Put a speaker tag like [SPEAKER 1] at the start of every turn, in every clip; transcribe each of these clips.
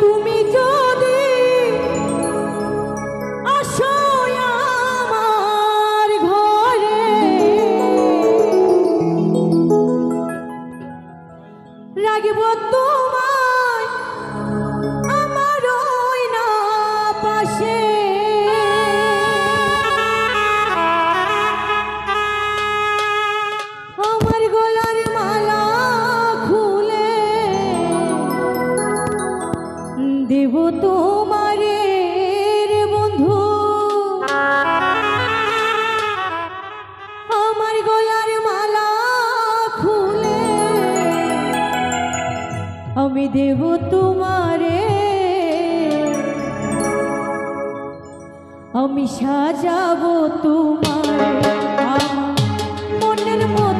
[SPEAKER 1] তুমি যা আমি দেব তোমারে। আমি সাজাবো তোমার মনের মতো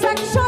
[SPEAKER 1] Protection.